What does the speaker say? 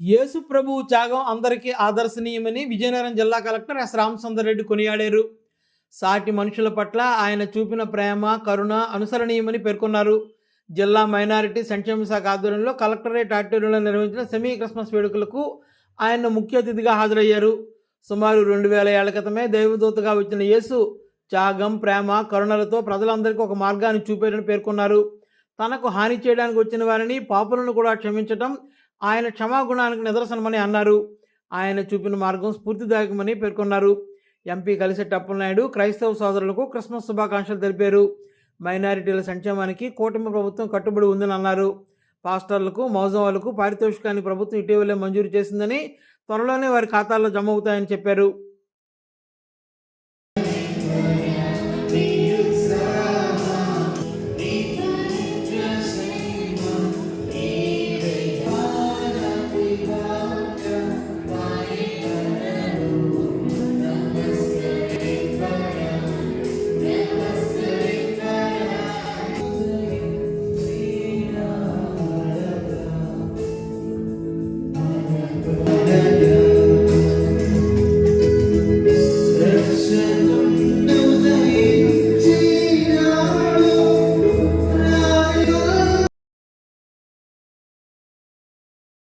యేసు ప్రభువు త్యాగం అందరికీ ఆదర్శనీయమని విజయనగరం జిల్లా కలెక్టర్ ఎస్ రామచందర్ రెడ్డి కొనియాడారు. సాటి మనుషుల పట్ల ఆయన చూపిన ప్రేమ కరుణ అనుసరణీయమని పేర్కొన్నారు. జిల్లా మైనారిటీ సంక్షేమ శాఖ ఆధ్వర్యంలో కలెక్టరేట్ ఆడిటోరియంలో నిర్వహించిన సెమీ క్రిస్మస్ వేడుకలకు ఆయన ముఖ్య అతిథిగా హాజరయ్యారు. సుమారు రెండు వేల ఏళ్ళ క్రితమే దైవదూతగా వచ్చిన యేసు త్యాగం ప్రేమ కరుణలతో ప్రజలందరికీ ఒక మార్గాన్ని చూపారని పేర్కొన్నారు. తనకు హాని చేయడానికి వచ్చిన వారిని పాపులను కూడా క్షమించటం ఆయన క్షమాగుణానికి నిదర్శనమని అన్నారు. ఆయన చూపిన మార్గం స్ఫూర్తిదాయకమని పేర్కొన్నారు. ఎంపీ కలిసెట్టి నాయుడు క్రైస్తవ సోదరులకు క్రిస్మస్ శుభాకాంక్షలు తెలిపారు. మైనారిటీల సంక్షేమానికి కూటమి ప్రభుత్వం కట్టుబడి ఉందని అన్నారు. పాస్టర్లకు మౌజవాలకు పారితోషికాన్ని ప్రభుత్వం ఇటీవలే మంజూరు చేసిందని త్వరలోనే వారి ఖాతాల్లో జమ అవుతాయని చెప్పారు.